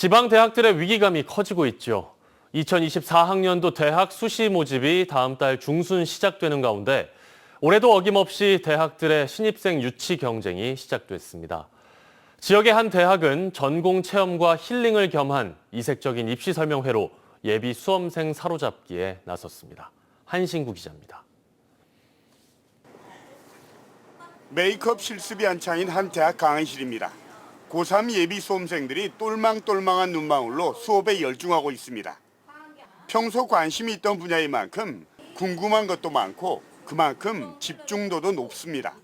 지방 대학들의 위기감이 커지고 있죠. 2024학년도 대학 수시 모집이 다음 달 중순 시작되는 가운데 올해도 어김없이 대학들의 신입생 유치 경쟁이 시작됐습니다. 지역의 한 대학은 전공 체험과 힐링을 겸한 이색적인 입시 설명회로 예비 수험생 사로잡기에 나섰습니다. 한신구 기자입니다. 메이크업 실습이 한창인 한 대학 강의실입니다. 고3 예비 수험생들이 똘망똘망한 눈망울로 수업에 열중하고 있습니다. 평소 관심이 있던 분야인 만큼 궁금한 것도 많고 그만큼 집중도도 높습니다.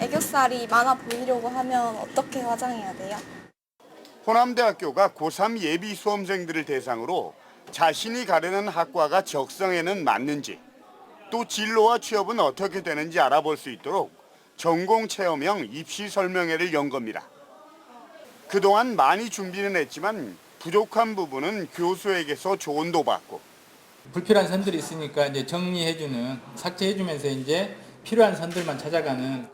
애교살이 많아 보이려고 하면 어떻게 화장해야 돼요? 호남대학교가 고3 예비 수험생들을 대상으로 자신이 가려는 학과가 적성에는 맞는지 또 진로와 취업은 어떻게 되는지 알아볼 수 있도록 전공 체험형 입시 설명회를 연 겁니다. 그동안 많이 준비는 했지만 부족한 부분은 교수에게서 조언도 받고 불필요한 선들이 있으니까 이제 정리해주는 삭제해주면서 이제 필요한 선들만 찾아가는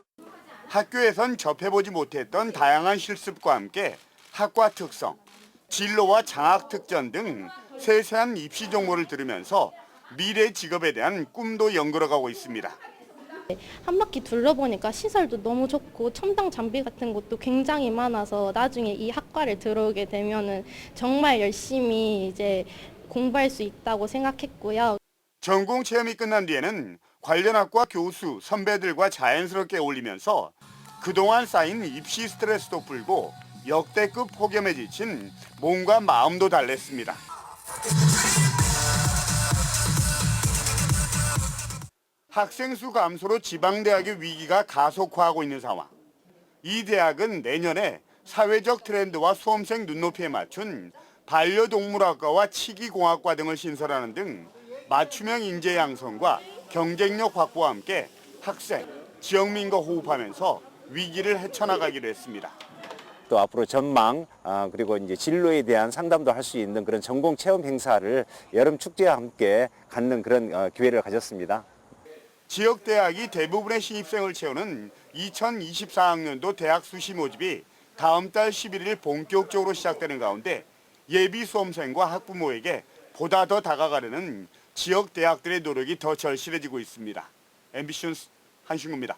학교에선 접해보지 못했던 다양한 실습과 함께 학과 특성, 진로와 장학 특전 등 세세한 입시 정보를 들으면서 미래 직업에 대한 꿈도 연결어가고 있습니다. 한 바퀴 둘러보니까 시설도 너무 좋고 첨단 장비 같은 것도 굉장히 많아서 나중에 이 학과를 들어오게 되면은 정말 열심히 이제 공부할 수 있다고 생각했고요. 전공 체험이 끝난 뒤에는 관련 학과 교수, 선배들과 자연스럽게 어울리면서 그동안 쌓인 입시 스트레스도 풀고 역대급 폭염에 지친 몸과 마음도 달랬습니다. 학생 수 감소로 지방 대학의 위기가 가속화하고 있는 상황. 이 대학은 내년에 사회적 트렌드와 수험생 눈높이에 맞춘 반려동물학과와 치기공학과 등을 신설하는 등 맞춤형 인재 양성과 경쟁력 확보와 함께 학생, 지역민과 호흡하면서 위기를 헤쳐나가기로 했습니다. 또 앞으로 전망 아, 그리고 이제 진로에 대한 상담도 할 수 있는 그런 전공 체험 행사를 여름 축제와 함께 갖는 그런 어, 기회를 가졌습니다. 지역 대학이 대부분의 신입생을 채우는 2024학년도 대학 수시 모집이 다음 달 11일 본격적으로 시작되는 가운데 예비 수험생과 학부모에게 보다 더 다가가려는 지역 대학들의 노력이 더 절실해지고 있습니다. MBC 뉴스 한신구입니다.